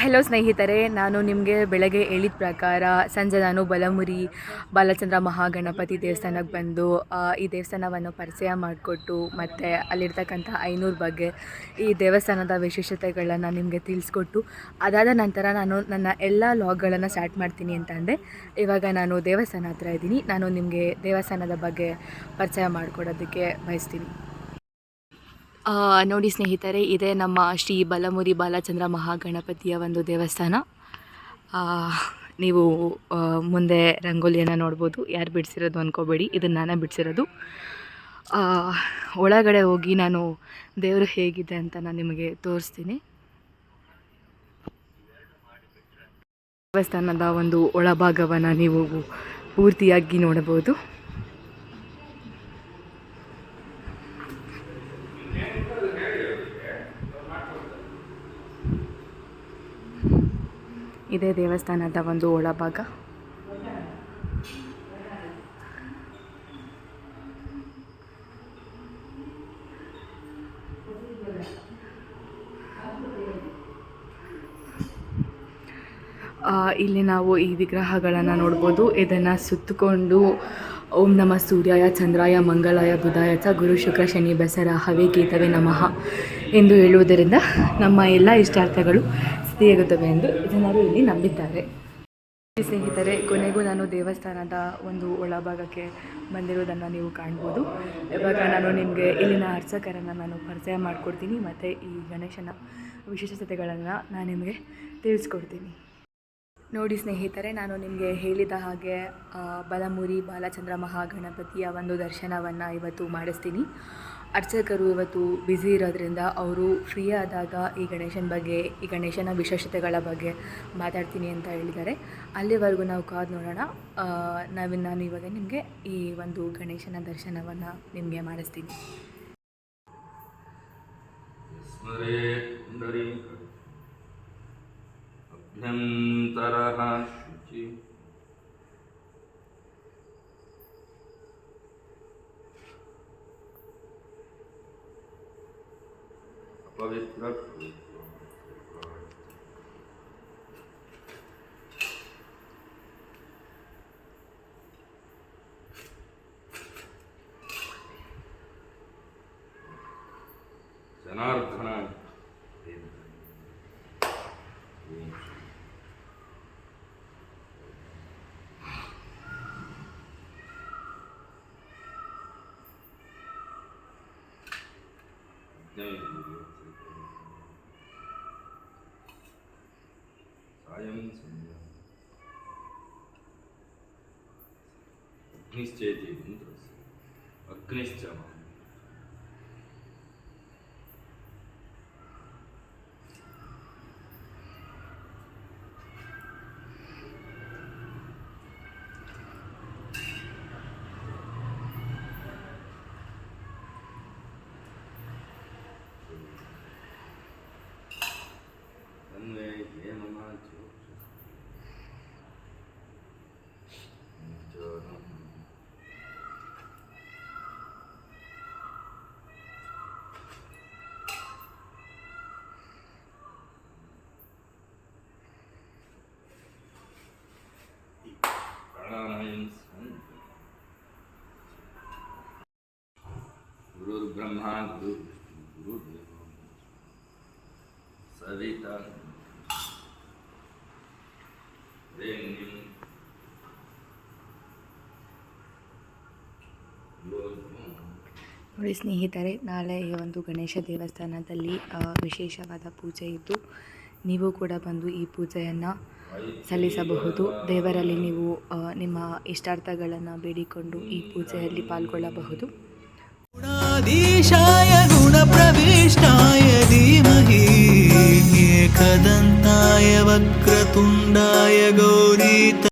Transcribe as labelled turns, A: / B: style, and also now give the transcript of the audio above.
A: Hello ಸ್ನೇಹಿತರೆ. ನಾನು ನಿಮಗೆ ಬೆಳಗ್ಗೆ ಹೇಳಿದ ಪ್ರಕಾರ ಸಂಜೆ ನಾನು ಬಲಮುರಿ ಬಾಲಚಂದ್ರ ಮಹಾಗಣಪತಿ ದೇವಸ್ಥಾನಕ್ಕೆ ಬಂದು ಈ ದೇವಸ್ಥಾನವನ್ನು ಪರಿಚಯ ಮಾಡಿಕೊಟ್ಟು ಮತ್ತು ಅಲ್ಲಿರ್ತಕ್ಕಂಥ ಐನೂರು ಬಗ್ಗೆ ಈ ದೇವಸ್ಥಾನದ ವಿಶೇಷತೆಗಳನ್ನು ನಿಮಗೆ ತಿಳಿಸ್ಕೊಟ್ಟು, ಅದಾದ ನಂತರ ನಾನು ನನ್ನ ಎಲ್ಲ ಲಾಗ್ಗಳನ್ನು ಸ್ಟಾರ್ಟ್ ಮಾಡ್ತೀನಿ ಅಂತ ಅಂದೆ ಇವಾಗ ನಾನು ದೇವಸ್ಥಾನ ಹತ್ರ ಇದ್ದೀನಿ. ನಾನು ನಿಮಗೆ ದೇವಸ್ಥಾನದ ಬಗ್ಗೆ ಪರಿಚಯ ಮಾಡಿಕೊಡೋದಕ್ಕೆ ಬಯಸ್ತೀನಿ. ನೋಡಿ ಸ್ನೇಹಿತರೆ, ಇದೇ ನಮ್ಮ ಶ್ರೀ ಬಲಮುರಿ ಬಾಲಚಂದ್ರ ಮಹಾಗಣಪತಿಯ ಒಂದು ದೇವಸ್ಥಾನ. ನೀವು ಮುಂದೆ ರಂಗೋಲಿಯನ್ನು ನೋಡ್ಬೋದು. ಯಾರು ಬಿಡಿಸಿರೋದು ಅಂದ್ಕೋಬೇಡಿ ಇದನ್ನು ನಾನೇ ಬಿಡಿಸಿರೋದು. ಒಳಗಡೆ ಹೋಗಿ ನಾನು ದೇವರು ಹೇಗಿದೆ ಅಂತ ನಾನು ನಿಮಗೆ ತೋರಿಸ್ತೀನಿ. ದೇವಸ್ಥಾನದ ಒಂದು ಒಳಭಾಗವನ್ನು ನೀವು ಪೂರ್ತಿಯಾಗಿ ನೋಡಬಹುದು. ಇದೇ ದೇವಸ್ಥಾನದ ಒಂದು ಒಳಭಾಗ. ಇಲ್ಲಿ ನಾವು ಈ ವಿಗ್ರಹಗಳನ್ನು ನೋಡ್ಬೋದು. ಇದನ್ನು ಸುತ್ತಕೊಂಡು ಓಂ ನಮ ಸೂರ್ಯಾಯ, ಚಂದ್ರಾಯ, ಮಂಗಳಾಯ, ಬುಧಾಯ ಚ, ಗುರು ಶುಕ್ರ, ಶನಿ, ಬಸರ, ಹವೆ, ಗೀತವೇ ನಮಃ ಎಂದು ಹೇಳುವುದರಿಂದ ನಮ್ಮ ಎಲ್ಲ ಇಷ್ಟಾರ್ಥಗಳು ಸಿದ್ಧಿಯಾಗುತ್ತವೆ ಎಂದು ಜನರು ಇಲ್ಲಿ ನಂಬಿದ್ದಾರೆ. ಸ್ನೇಹಿತರೆ, ಕೊನೆಗೂ ನಾನು ದೇವಸ್ಥಾನದ ಒಂದು ಒಳಭಾಗಕ್ಕೆ ಬಂದಿರೋದನ್ನು ನೀವು ಕಾಣ್ಬೋದು. ಇವಾಗ ನಾನು ನಿಮಗೆ ಇಲ್ಲಿನ ಅರ್ಚಕರನ್ನು ನಾನು ಪರಿಚಯ ಮಾಡಿಕೊಡ್ತೀನಿ. ಮತ್ತು ಈ ಗಣೇಶನ ವಿಶೇಷತೆಗಳನ್ನು ನಾನು ನಿಮಗೆ ತಿಳಿಸ್ಕೊಡ್ತೀನಿ. ನೋಡಿ ಸ್ನೇಹಿತರೆ, ನಾನು ನಿಮಗೆ ಹೇಳಿದ ಹಾಗೆ ಬಲಮುರಿ ಬಾಲಚಂದ್ರ ಮಹಾಗಣಪತಿಯ ಒಂದು ದರ್ಶನವನ್ನು ಇವತ್ತು ಮಾಡಿಸ್ತೀನಿ. ಅರ್ಚಕರು ಇವತ್ತು ಬ್ಯುಸಿ ಇರೋದ್ರಿಂದ ಅವರು ಫ್ರೀ ಆದಾಗ ಈ ಗಣೇಶನ ಬಗ್ಗೆ, ಈ ಗಣೇಶನ ವಿಶೇಷತೆಗಳ ಬಗ್ಗೆ ಮಾತಾಡ್ತೀನಿ ಅಂತ ಹೇಳಿದ್ದಾರೆ. ಅಲ್ಲಿವರೆಗೂ ನಾವು ಕಾದು ನೋಡೋಣ. ನಾವು ನಾನು ಇವಾಗ ನಿಮಗೆ ಈ ಒಂದು ಗಣೇಶನ ದರ್ಶನವನ್ನು ನಿಮಗೆ ಮಾಡಿಸ್ತೀನಿ.
B: ಸ್ಮರೇ सुन्दरः शुचि। जनार्दन। అయం సంజ్ఞ అగ్నిశ్చేతి మంత్రస్ అగ్నిశ్చమ ಗುರುರ್ಬ್ರಹ್ಮ ಗುರು ಗುರು
A: ನೋಡಿ ಸ್ನೇಹಿತರೆ, ನಾಳೆ ಈ ಒಂದು ಗಣೇಶ ದೇವಸ್ಥಾನದಲ್ಲಿ ವಿಶೇಷವಾದ ಪೂಜೆ ಇದ್ದು, ನೀವು ಕೂಡ ಬಂದು ಈ ಪೂಜೆಯನ್ನು ಸಲ್ಲಿಸಬಹುದು. ದೇವರಲ್ಲಿ ನೀವು ನಿಮ್ಮ ಇಷ್ಟಾರ್ಥಗಳನ್ನು ಬೇಡಿಕೊಂಡು ಈ ಪೂಜೆಯಲ್ಲಿ ಪಾಲ್ಗೊಳ್ಳಬಹುದು.
C: गुणाधीशाय गुणप्रविष्टाय धीमहि एकदन्ताय वक्रतुण्डाय गौरी